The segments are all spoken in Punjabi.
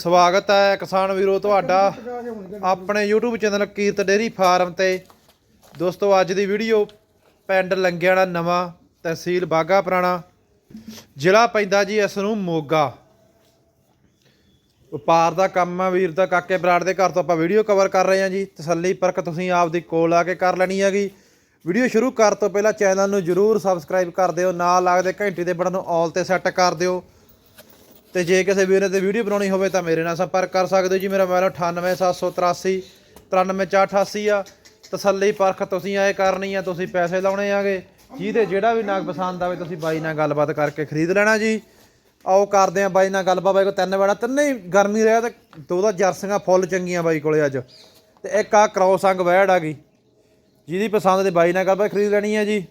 ਸਵਾਗਤ ਹੈ ਕਿਸਾਨ ਵੀਰੋ ਤੁਹਾਡਾ ਆਪਣੇ YouTube channel Kirat dairy farm ਤੇ। ਦੋਸਤੋ, ਅੱਜ ਦੀ ਵੀਡੀਓ ਪਿੰਡ ਲੰਗਿਆਣਾ ਨਵਾਂ ਤਹਿਸੀਲ ਬਾਗਾ ਪੁਰਾਣਾ। ਜ਼ਿਲ੍ਹਾ ਪੈਂਦਾ ਜੀ ਇਸ ਨੂੰ ਮੋਗਾ। ਵਪਾਰ ਦਾ ਕੰਮ ਆ ਵੀਰ ਦਾ, ਕਾਕੇ ਬਰਾੜ ਦੇ ਘਰ ਤੋਂ ਆਪਾਂ ਵੀਡੀਓ ਕਵਰ ਕਰ ਰਹੇ ਹਾਂ ਜੀ। ਤਸੱਲੀ ਪਰਖ ਤੁਸੀਂ ਆਪ ਦੀ ਕੋਲ ਆ ਕੇ ਕਰ ਲੈਣੀ ਹੈਗੀ। ਵੀਡੀਓ ਸ਼ੁਰੂ ਕਰਨ ਤੋਂ ਪਹਿਲਾਂ ਚੈਨਲ ਨੂੰ ਜਰੂਰ ਸਬਸਕ੍ਰਾਈਬ ਕਰ ਦਿਓ, ਨਾਲ ਲੱਗਦੇ ਘੰਟੀ ਦੇ ਬਟਨ ਨੂੰ ਆਲ ਤੇ ਸੈੱਟ ਕਰ ਦਿਓ। ਤੇ ਜੇ ਕਿਸੇ ਵੀਰ ਨੇ ਤੇ ਵੀਡੀਓ ਬਣਾਉਣੀ ਹੋਵੇ ਤਾਂ ਮੇਰੇ ਨਾਲ ਸੰਪਰਕ ਕਰ ਸਕਦੇ ਹੋ ਜੀ। ਮੇਰਾ ਮੋਬਾਈਲ 98783 93488 ਆ। ਤਸੱਲੀ ਪਰਖ ਤੁਸੀਂ ਆਏ ਕਰਨੀ ਆ, ਤੁਸੀਂ ਪੈਸੇ ਲਾਉਣੇ ਆਗੇ। ਜਿਹਦੇ ਜਿਹੜਾ ਵੀ ਨਾਗ ਪਸੰਦ ਆਵੇ ਤੁਸੀਂ ਬਾਈ ਨਾਲ ਗੱਲਬਾਤ ਕਰਕੇ ਖਰੀਦ ਲੈਣਾ ਜੀ। ਆਓ ਕਰਦੇ ਆ ਬਾਈ ਨਾਲ ਗੱਲਬਾਤ। ਬਾਈ ਕੋ ਤਿੰਨ ਬੜਾ ਤਿੰਨੇ ਹੀ ਗਰਮੀ ਰਿਹਾ ਤੇ ਦੋ ਦਾ ਜਰਸੀਆਂ ਫੁੱਲ ਚੰਗੀਆਂ ਬਾਈ ਕੋਲੇ ਅੱਜ। ਤੇ ਇੱਕ ਆ ਕ੍ਰੋਸ ਅੰਗ ਵੈੜ ਆ ਗਈ। ਜਿਹਦੀ ਪਸੰਦ ਦੇ ਬਾਈ ਨਾਲ ਗੱਲਬਾਤ ਖਰੀਦ ਲੈਣੀ ਆ ਜੀ।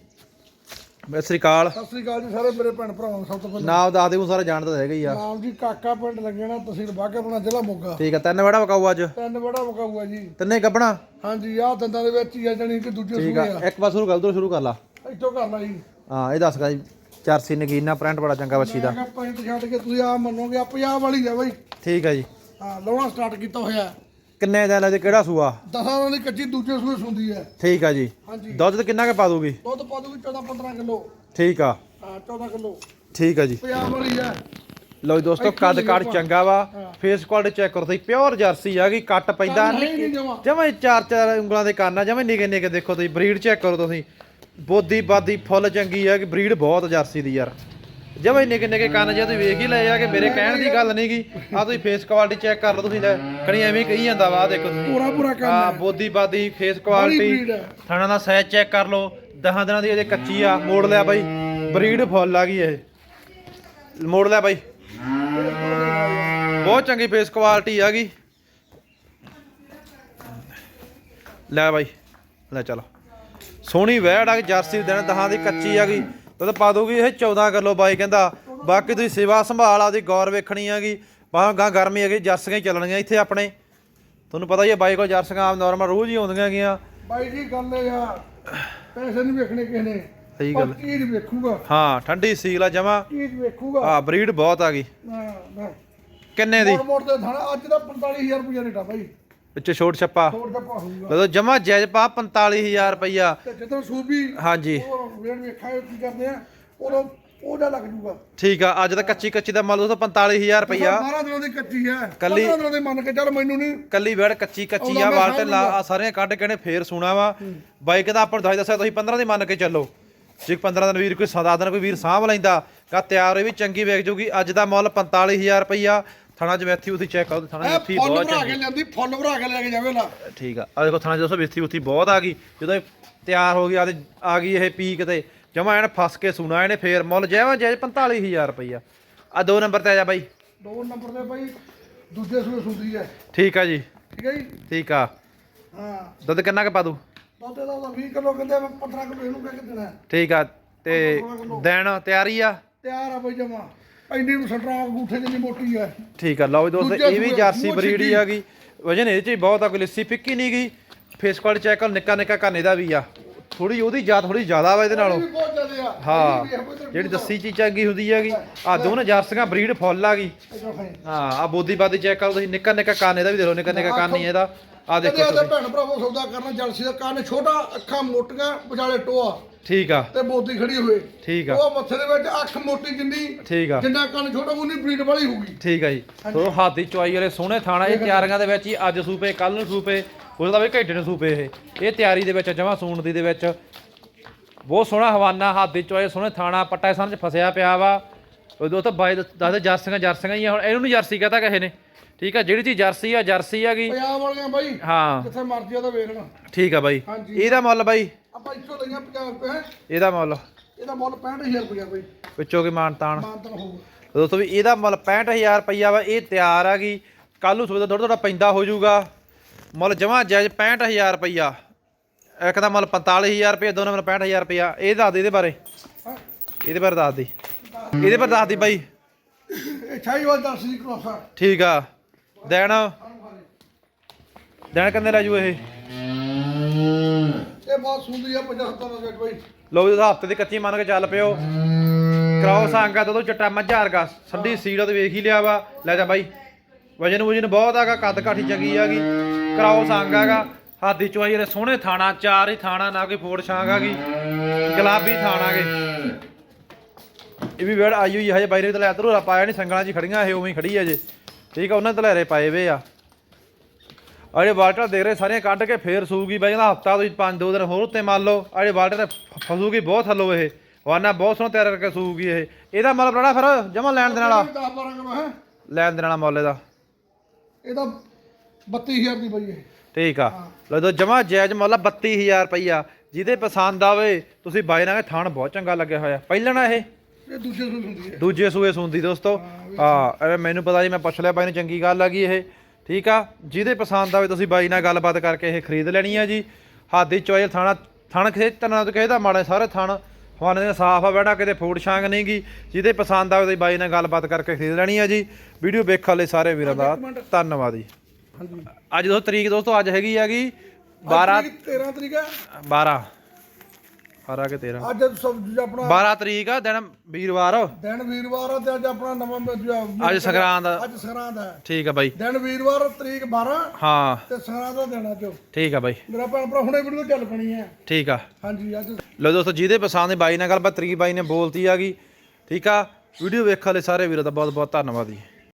ਸਤਿ ਸ੍ਰੀ ਅਕਾਲ। ਸਤਿ ਸ੍ਰੀ ਅਕਾਲ ਜੀ ਸਾਰੇ ਮੇਰੇ ਭੈਣ ਭਰਾਵਾਂ ਨੂੰ ਸਭ ਤੋਂ ਪਹਿਲਾਂ। ਨਾਮ ਦੱਸ ਦਿਓ ਸਾਰੇ ਜਾਣਦੇ ਹੈਗੇ ਹੀ ਆ। ਨਾਮ ਜੀ ਕਾਕਾ ਪਿੰਡ ਲੱਗਣਾ ਤਹਿਸੀਲ ਬਾਘਾਪੁਰਾ ਜ਼ਿਲ੍ਹਾ ਮੋਗਾ। ਠੀਕ ਆ ਤਿੰਨ ਵੜਾ ਵਕਾਊ ਅੱਜ? ਤਿੰਨ ਬੜਾ ਮਕਾਊਆ ਜੀ। ਤਿੰਨੇ ਗੱਬਣਾ ਹਾਂਜੀ ਆਹ ਦੰਦਾਂ ਦੇ ਵਿੱਚ ਹੀ ਆ ਜਾਣੀ ਕਿ ਦੂਜੇ ਠੀਕ ਆ ਆ। ਇੱਕ ਵਾਰ ਸ਼ੁਰੂ ਕਰ ਦੋ ਸ਼ੁਰੂ ਕਰ ਲਾ। ਇੱਥੋਂ ਕਰ ਲਾ ਜੀ। ਹਾਂ ਇਹ ਦੱਸ ਗਾ ਜੀ ਚਰਸੀ ਨਗੀਨਾ ਪ੍ਰਿੰਟ ਬੜਾ ਚੰਗਾ ਬੱਚੀ ਦਾ। ਮੈਂ ਕਿਹਾ ਪੈਂਟ ਛੱਡ ਕੇ ਤੁਸੀਂ ਆ ਮੰਨੋਗੇ ਆ ਪੰਜਾਬ ਵਾਲੀ ਆ ਬਾਈ। ਠੀਕ ਆ ਜੀ। ਹਾਂ ਲਾਉਣਾ ਸਟਾਰਟ ਕੀਤਾ ਹੋਇਆ। ਕਿੰਨੇ ਦਿਨ ਲੱਗੇ ਕਿਹੜਾ ਸੂਆ? ਦਸਾਂ ਦੀ ਕੱਚੀ ਦੂਜੇ ਸੂਏ ਸੁੰਦੀ ਹੈ। ਠੀਕ ਆ ਜੀ। ਹਾਂਜੀ। ਦੁੱਧ ਤੇ ਕਿੰਨਾ ਕੇ ਪਾ ਦੂਗੀ ਦੁੱਧ ਪਾ ਦੂਗੀ 14 15 ਕਿਲੋ। ਠੀਕ ਆ। ਹਾਂ 14 ਕਿਲੋ। ਠੀਕ ਆ ਜੀ। ਪੰਜਾਬ ਵਾਲੀ ਆ ਲਓ ਜੀ ਦੋਸਤੋ ਕੱਦ ਕਾੜ ਚੰਗਾ ਵਾ। ਫੇਸ ਕੁਆਲਿਟੀ ਚੈੱਕ ਕਰੋ ਤੁਸੀਂ। ਪਿਓਰ ਜਰਸੀ ਆ ਗਈ ਕੱਟ ਪੈਂਦਾ। ਜਮੇ। ਚਾਰ ਚਾਰ ਉਂਗਲਾਂ ਦੇ ਕੰਨ ਆ ਜਮੇ ਨਿੱਕੇ ਨਿੱਕੇ ਦੇਖੋ ਤੁਸੀਂ। ਬਰੀਡ ਚੈੱਕ ਕਰੋ ਤੁਸੀਂ। ਬੋਦੀ ਬਾਦੀ ਫੁੱਲ ਚੰਗੀ ਆ ਕਿ ਬਰੀਡ ਬਹੁਤ ਜਰਸੀ ਦੀ ਯਾਰ। ਜਮੇ ਨਿੱਕੇ ਨਿੱਕੇ ਕੰਨ ਜੇ ਤੁਸੀਂ ਵੇਖ ਹੀ ਲਏ ਆ ਕਿ ਮੇਰੇ ਕਹਿਣ ਦੀ ਗੱਲ ਨਹੀਂ ਗੀ ਆ ਤੁਸੀਂ ਫੇਸ ਕੁਆਲਿਟੀ ਚੈੱਕ ਕਰ ਲਓ ਤੁਸੀਂ ਲੈ। ਕਣੀ ਐਵੇਂ ਕਹੀ ਜਾਂਦਾ ਵਾ ਆਹ ਦੇਖੋ ਤੁਸੀਂ। ਪੂਰਾ ਪੂਰਾ ਕੰਮ ਹਾਂ। ਬੋਦੀ ਬਾਦੀ ਫੇਸ breed ਕੁਆਲਿਟੀ। ਥਾਣਾ ਦਾ ਸਾਈਜ਼ ਚੈੱਕ ਕਰ ਲਓ। ਦਹਾਂ ਦਿਨਾਂ ਦੀ ਅਜੇ ਕੱਚੀ ਆ ਮੋੜ ਲਿਆ ਬਾਈ। ਬਰੀਡ ਫੁੱਲ ਆ ਗਈ ਇਹ। ਮੋੜ ਲਿਆ ਬਾਈ। ਬਹੁਤ ਚੰਗੀ ਫੇਸ ਕੁਆਲਿਟੀ ਆ ਗਈ। ਲੈ ਬਾਈ। ਲੈ ਚਲੋ। ਸੋਹਣੀ ਵੈੜ ਆ ਗਈ ਜਰਸੀ ਦਿਨ ਦਹਾਂ ਦੀ ਕੱਚੀ ਆ ਗਈ। ਦੁੱਧ ਪਾ ਦੂਗੀ ਇਹ 14 ਕਿਲੋ ਬਾਈ ਕਹਿੰਦਾ। ਬਾਕੀ ਤੁਸੀਂ ਸੇਵਾ ਸੰਭਾਲ ਆਪਦੀ ਗੌਰ ਵੇਖਣੀ ਆਗੀ ਬਾਹਾਂ ਗਾਂ ਗਰਮੀ ਹੈਗੀ ਜਰਸੀਆਂ ਹੀ ਚੱਲਣੀਆਂ ਇੱਥੇ ਆਪਣੇ। ਤੁਹਾਨੂੰ ਪਤਾ ਹੀ ਹੈ ਬਾਈ ਕੋਲ ਜਰਸੀਆਂ ਆਮ ਨਾਰਮਲ ਰੋਜ਼ ਹੀ ਆਉਂਦੀਆਂ ਹੈਗੀਆਂ। ਬਾਈ ਜੀ ਗੱਲ ਇਹ ਆ ਪੈਸੇ ਨਹੀਂ ਵੇਖਣੇ ਕਿਸੇ ਨੇ। ਸਹੀ ਗੱਲ। ਚੀਜ਼ ਵੇਖੂਗਾ। ਹਾਂ ਠੰਡੀ ਸੀਲ ਆ ਜਮਾ। ਚੀਜ਼ ਵੇਖੂਗਾ। ਆ ਬਰੀਡ ਬਹੁਤ ਆ ਗਈ। ਹਾਂ ਹਾਂ ਕਿੰਨੇ ਦੀ? ਮੋੜ ਮੋੜ ਤੇ ਥਾਣਾ ਅੱਜ ਦਾ 45000 ਰੁਪਏ ਰੇਟ ਬਾਈ। ਵਿੱਚ ਛੋਟ ਛੱਪਾ। ਛੋੜ ਦਾ ਪਾ ਹੋਊਗਾ। ਜਦੋਂ ਜਮਾ ਜਾਇਜ਼ ਪਾ 45000 ਰੁਪਈਆ। ਤੇ ਜਦੋਂ ਸੂਬੀ ਹਾਂਜੀ। ਉਹ ਵੇੜ ਵੇਖਾਂ ਕੀ ਕਰਦੇ ਆ? ਉਦੋਂ ਉਹਦਾ ਲੱਗ ਜੂਗਾ। ਠੀਕ ਆ ਅੱਜ ਤਾਂ ਕੱਚੀ ਕੱਚੀ ਦਾ ਮੁੱਲ ਉਹ 45000 ਰੁਪਈਆ। 12 ਦਿਨਾਂ ਦੀ ਕੱਚੀ ਹੈ। ਕੱਲੀ- 15 ਦਿਨਾਂ ਦੀ ਮੰਨ ਕੇ ਚੱਲ ਮੈਨੂੰ ਨਹੀਂ ਕੱਲੀ ਵੜ ਕੱਚੀ ਕੱਚੀ ਆ ਵਾਲ ਤੇ ਲਾ ਆ ਸਾਰੀਆਂ ਕੱਢ ਕੇ ਨੇ ਫੇਰ ਸੁਣਾ ਵਾ। ਬਾਈਕ ਦਾ ਆਪਾਂ ਨੂੰ ਦੱਸ ਦੱਸਿਆ ਤੁਸੀਂ 15 ਦੀ ਮੰਨ ਕੇ ਚੱਲੋ। ਜੇ 15 ਦਿਨ ਵੀਰ ਕੋਈ ਸਦਾ ਦਿਨ ਕੋਈ ਵੀਰ ਸਾਂਭ ਲੈਂਦਾ ਕਾ ਤਿਆਰ ਹੋਈ ਵੀ ਚੰਗੀ ਵੇਚ ਜੂਗੀ। ਅੱਜ ਦਾ ਮੁੱਲ 45000 ਰੁਪਈਆ। ਥਾਣਾ ਜਵੈਥੀ ਉਥੇ ਚੈੱਕ ਕਰੋ ਥਾਣਾ ਜਵੈਥੀ ਫੁੱਲ ਬਹੁਤ ਭਰਾ ਚੰਗੀ। ਕੇ ਲੈਂਦੀ ਫੁੱਲ ਭਰਾ ਕੇ ਲੈ ਕੇ ਜਾਵੇ ਲਾ ਠੀਕ ਆ ਆ ਦੇਖੋ ਥਾਣਾ ਦੋਸਤੋ ਵੇਥੀ ਉਥੀ ਬਹੁਤ ਆ ਗਈ। ਜਦੋਂ ਤਿਆਰ ਹੋ ਗਿਆ ਤੇ ਆ ਗਈ ਇਹ ਪੀਕ ਤੇ। ਜਮਾ ਐਨ ਫਸ ਕੇ ਸੁਣਾ ਇਹਨੇ ਫੇਰ ਮੁੱਲ ਜੈਵਾ ਜੈ 45000 ਰੁਪਈਆ। ਆ ਦੋ ਨੰਬਰ ਤੇ ਆ ਜਾ ਬਾਈ। ਦੋ ਨੰਬਰ ਤੇ ਬਾਈ ਦੂਜੇ ਸੂਏ ਸੁੰਦੀ ਹੈ ਠੀਕ ਆ ਜੀ। ਠੀਕ ਹੈ ਜੀ? ਠੀਕ ਆ। ਹਾਂ। ਦੁੱਧ ਕਿੰਨਾ ਕੁ ਪਾ ਦੂ ਦੁੱਧ ਦਾ ਤਾਂ 20 ਕਿਲੋ ਕਹਿੰਦੇ ਮੈਂ 15 ਕਿਲੋ ਇਹਨੂੰ ਕਹਿ ਕੇ ਦੇਣਾ। ਠੀਕ ਆ ਤੇ ਦੇਣ ਤਿਆਰੀ ਆ? ਤਿਆਰ ਆ ਬਾਈ ਜਮਾ। ਐਡੀ ਸਟਰੋਂਗ ਅੰਗੂਠੇ ਜਿੰਨੀ ਮੋਟੀ ਹੈ ਠੀਕ ਆ ਲਓ ਜੀ ਦੋਸਤੋ ਇਹ ਵੀ ਜਰਸੀ ਬਰੀਡ ਹੀ। ਆ ਗਈ। ਵਜਨ ਇਹਦੇ ਚ ਬਹੁਤ ਆ ਕੋਈ ਲੱਸੀ ਫਿੱਕੀ ਨਹੀਂ ਗਈ। ਫੇਸ ਕੁਆਲਿਟੀ ਚੈੱਕ ਕਰ ਨਿੱਕਾ ਨਿੱਕਾ ਕੰਨੇ ਦਾ ਵੀ ਆ। ਥੋੜੀ ਉਹਦੀ ਜਾਂ ਥੋੜੀ ਜ਼ਿਆਦਾ ਵਾ ਇਹਦੇ ਨਾਲੋਂ। ਹਾਂ ਜਿਹੜੀ ਦੱਸੀ ਚੀਜ਼ ਚੰਗੀ ਹੁੰਦੀ ਹੈਗੀ। ਆ ਦੋਨੋਂ ਜਰਸੀਆਂ ਬਰੀਡ ਫੁੱਲ ਆ ਗਈ। ਹਾਂ ਆ ਬੋਦੀ ਬਾਦੀ ਚੈੱਕ ਕਰੋ ਤੁਸੀਂ ਨਿੱਕਾ ਨਿੱਕਾ ਕੰਨ ਇਹਦਾ ਵੀ ਦੇ ਲਓ ਨਿੱਕਾ ਨਿੱਕਾ ਕੰਨ ਹੀ ਇਹਦਾ ਆ ਦੇਖੋ ਤੁਸੀਂ। ਭੈਣ ਭਰਾਵੋ ਸੌਦਾ ਕਰਨਾ ਜਲਸੀ ਦਾ ਕੰਨ ਛੋਟਾ ਅੱਖਾਂ ਮੋਟੀਆਂ ਵਿਚਾਲੇ ਟੋਆ। ਠੀਕ ਆ। ਤੇ ਮੋਤੀ ਖੜੀ ਹੋਏ। ਠੀਕ ਆ। ਉਹ ਮੱਥੇ ਦੇ ਵਿੱਚ ਅੱਖ ਮੋਟੀ ਜਿੰਨੀ ਠੀਕ ਆ। ਜਿੰਨਾ ਕੰਨ ਛੋਟਾ ਉਨੀ ਬਰੀਡ ਵਾਲੀ ਹੋਊਗੀ। ਠੀਕ ਆ ਜੀ। ਸੋ ਹਾਥੀ ਚੁਆਈ ਵਾਲੇ ਸੋਹਣੇ ਥਾਣਾ ਇਹ ਤਿਆਰੀਆਂ ਦੇ ਵਿੱਚ ਹੀ ਅੱਜ ਸੂਪੇ ਕੱਲ ਨੂੰ ਸੂਪੇ। ਉਹਦਾ ਵੀ ਘੰਟੇ ਨੂੰ ਸੂਪੇ ਇਹ। ਇਹ ਤਿਆਰੀ ਦੇ ਵਿੱਚ ਜਮਾ ਸੂਣ ਦੀ ਦੇ ਵਿੱਚ। ਬਹੁਤ ਸੋਹਣਾ ਹਵਾਨਾ ਹਾਥੀ ਚੁਆਈ ਸੋਹਣੇ ਥਾਣਾ ਪੱਟਾ ਸਨ ਚ ਫਸਿਆ ਪਿਆ ਵਾ। ਉਹ ਤਾਂ ਬਾਈ ਦੱਸਦੇ ਜਰਸੀਆਂ ਜਰਸੀਆਂ ਹੀ ਆ। ਹੁਣ ਇਹਨੂੰ ਨਹੀਂ ਜਰਸੀ ਕਹਤਾ ਕਿਸੇ ਨੇ। ਠੀਕ ਆ ਜਿਹੜੀ ਚੀਜ਼ ਜਰਸੀ ਆ ਜਰਸੀ ਹੈਗੀ। ਪੰਜਾਬ ਵਾਲੀਆਂ ਬਾਈ ਹਾਂ। ਜਿੱਥੇ ਮਰਜ਼ੀ ਆ ਤਾਂ ਵੇਖਣਾ ਠੀਕ ਆ ਬਾਈ। ਹਾਂਜੀ। ਇਹਦਾ ਮੁੱਲ ਬਾਈ? ਆਪਾਂ ਇੱਥੋਂ ਲਈਆਂ 50 ਰੁਪਏ। ਹੈਂ। ਇਹਦਾ ਮੁੱਲ? ਇਹਦਾ ਮੁੱਲ 65000 ਰੁਪਏ ਬਾਈ। ਵਿੱਚੋਂ ਕੀ ਮਾਨਤਾਨ ਮਾਨਤਨ ਹੋਊਗਾ ਦੋਸਤੋ ਵੀ ਇਹਦਾ ਮੁੱਲ 65000 ਰੁਪਈਆ ਵਾ ਇਹ ਤਿਆਰ ਹੈਗੀ ਕੱਲ ਨੂੰ ਸੋਚਦਾ ਥੋੜਾ ਥੋੜਾ ਪੈਂਦਾ ਹੋ ਜਾਊਗਾ। ਮੁੱਲ ਜਮਾ ਜਾਇਜ਼ 65000 ਰੁਪਈਆ। ਇੱਕ ਦਾ ਮੁੱਲ 45000 ਰੁਪਈਆ ਦੋਨਾਂ ਮੁੱਲ 65000 ਰੁਪਈਆ। ਇਹ ਦੱਸ ਦੇ ਇਹਦੇ ਬਾਰੇ। ਇਹਦੇ ਬਾਰੇ ਦੱਸ ਦੇ। ਇਹਦੇ ਬਾਰੇ ਦੱਸ ਦੀ ਬਾਈ। ਇਹ ਛਾਈਵਾਲ ਦਰਸ ਦੀ ਕ੍ਰੋਸਾ ਠੀਕ ਆ। ਦੇਣ। ਦੇਣ ਕਿੰਨੇ ਲੈ ਜੂ ਇਹ? ਇਹ ਬਹੁਤ ਸੁੰਦੀ ਆ 50 70 ਦਾ ਬਾਈ। ਲੋ ਜੀ ਹਫ਼ਤੇ ਦੀ ਕੱਚੀ ਮੰਨ ਕੇ ਚੱਲ ਪਿਓ। ਕਰਾਓ ਸੰਗਾ ਤਦੋਂ ਚਟਾ ਮੱਝਾ ਵਰਗਾ। ਸੰਡੀ ਸੀੜਾ ਤੇ ਵੇਖ ਹੀ ਲਿਆ ਵਾ। ਲੈ ਜਾ ਬਾਈ। ਵਜਨ ਵਜਨ ਬਹੁਤ ਹੈਗਾ ਕੱਦ ਕਾਠੀ ਚੰਗੀ ਹੈਗੀ ਕਰਾਓ ਸੰਗ ਹੈਗਾ। ਹਾਦੀ ਚਵਾਈ ਦੇ ਸੋਹਣੇ ਥਾਣਾ ਚਾਰ ਹੀ ਥਾਣਾ ਨਾ ਕੋਈ ਫੋੜ ਛਾਂਗ ਹੈਗੀ। ਗੁਲਾਬੀ ਥਾਣਾਗੇ ਇਹ ਵੀ ਵੇੜ ਆਈ ਹੋਈ ਹੈ ਹਜੇ ਬਾਈ ਨੇ ਤਲੇ ਧਰੂਰਾ ਪਾਇਆ ਨਹੀਂ ਸੰਗਲਾਂ 'ਚ ਖੜੀਆਂ ਇਹ ਉਵੇਂ ਖੜੀ ਹੈ ਜੇ। ਠੀਕ ਆ ਉਹਨਾਂ ਤਲੇਰੇ ਪਾਏ ਵੇ ਆ। ਅਰੇ ਵਾਟਰ ਦੇ ਰਹੇ ਸਾਰੀਆਂ ਕੱਢ ਕੇ ਫੇਰ ਸੂਗੀ ਬਾਈ ਇਹਦਾ ਹਫਤਾ ਪੰਜ ਦੋ ਦਿਨ ਹੋਰ ਉੱਤੇ ਮੰਨ ਲਓ। ਅਰੇ ਵਾਟਰ ਤੇ ਫਸੂਗੀ ਬਹੁਤ ਥੱਲੋ ਇਹ। ਵਾਨਾ ਬਹੁਤ ਸੋਹਣਾ ਤਿਆਰ ਕਰਕੇ ਸੂਗੀ ਇਹ। ਇਹਦਾ ਮੁੱਲ ਬੜਾ ਫਿਰ ਜਮਾ ਲੈਣ ਦੇਣ ਵਾਲਾ? 10 12 ਕਿਲੋ ਹੈ। ਲੈਣ ਦੇਣ ਵਾਲਾ ਮੁੱਲ ਇਹਦਾ। ਇਹਦਾ 32000 ਦੀ ਬਈ ਇਹ। ਠੀਕ ਆ। ਲੈ ਦੋ ਜਮਾ ਜਾਇਜ਼ ਮੁੱਲ ਆ 32000 ਰੁਪਈਆ। ਜਿਹਦੇ ਪਸੰਦ ਆਵੇ ਤੁਸੀਂ ਬਾਈ ਨਾਲ ਥਾਣ ਬਹੁਤ ਚੰਗਾ ਲੱਗਿਆ ਹੋਇਆ। ਪਹਿਲਾਂ ਨਾ ਇਹ? ਇਹ ਦੂਜੇ ਸੂਈ ਹੁੰਦੀ ਹੈ। ਦੂਜੇ ਸੂਏ ਸੁੰਦੀ ਦੋਸਤੋ। ਹਾਂ ਐਵੇਂ ਮੈਨੂੰ ਪਤਾ ਜੀ ਮੈਂ ਪੁੱਛ ਲਿਆ ਬਾਈ ਨੂੰ ਚੰਗੀ ਗੱਲ ਹੈਗੀ ਇਹ। ਠੀਕ ਆ? ਜਿਹਦੇ ਪਸੰਦ ਆਵੇ ਤੁਸੀਂ ਬਾਈ ਨਾਲ ਗੱਲਬਾਤ ਕਰਕੇ ਇਹ ਖਰੀਦ ਲੈਣੀ ਆ ਜੀ। ਹਾਦੀ ਚੋਇਲ ਥਾਣਾ ਥਣ ਕਿਸੇ ਤਨਾ ਤੋਂ ਕਿਸੇ ਦਾ ਮਾੜਾ ਸਾਰੇ ਥਣ। ਹਵਾਨੇ ਦੇ ਸਾਫ਼ ਆ ਬੈਠਾ ਕਿਤੇ ਫੂਡ ਛਾਂਗ ਨਹੀਂਗੀ ਜਿਹਦੇ ਪਸੰਦ ਆਵੇ ਤੁਸੀਂ ਬਾਈ ਨਾਲ ਗੱਲਬਾਤ ਕਰਕੇ ਖਰੀਦ ਲੈਣੀ ਆ ਜੀ। ਵੀਡੀਓ ਵੇਖਣ ਲਈ ਸਾਰੇ ਵੀਰਾਂ ਦਾ ਧੰਨਵਾਦ ਜੀ। ਹਾਂਜੀ ਅੱਜ ਦੋਸਤੋ ਤਰੀਕ ਦੋਸਤੋ ਅੱਜ ਹੈਗੀ ਹੈਗੀ 12 ਅੱਜ ਤਰੀਕ 13 ਤਰੀਕ ਹੈ 12 12 ਕੇ 13 ਅੱਜ ਸਭ ਆਪਣਾ 12 ਤਰੀਕ ਆ ਦਿਨ ਵੀਰਵਾਰ। ਦਿਨ ਵੀਰਵਾਰ ਆ ਤੇ ਅੱਜ ਆਪਣਾ ਨਵਾਂ ਅੱਜ ਸੰਗਰਾਂਦ ਆ। ਅੱਜ ਸੰਗਰਾਂਦ ਹੈ ਠੀਕ ਆ ਬਾਈ। ਦਿਨ ਵੀਰਵਾਰ ਤਰੀਕ 12 ਹਾਂ। ਤੇ ਸੰਗਰਾਂਦ ਦਾ ਦਿਨ ਅੱਜ। ਠੀਕ ਆ ਬਾਈ। ਮੇਰਾ ਭੈਣ ਭਰਾ ਹੁਣੇ ਵੀਡੀਓ ਚੱਲ ਪਣੀ ਹੈ ਠੀਕ ਆ। ਹਾਂਜੀ ਅੱਜ ਲੋ ਦੋਸਤੋ ਜਿਹਦੇ ਪਸੰਦ ਹੈ ਬਾਈ ਨਾਲ ਗੱਲਬਾਤ ਤਰੀਕ ਬਾਈ ਨੇ ਬੋਲਤੀ ਆਗੀ ਠੀਕ ਆ? ਵੀਡੀਓ ਵੇਖਣ ਲਈ ਸਾਰੇ ਵੀਰਾਂ ਦਾ ਬਹੁਤ ਬਹੁਤ ਧੰਨਵਾਦ ਜੀ।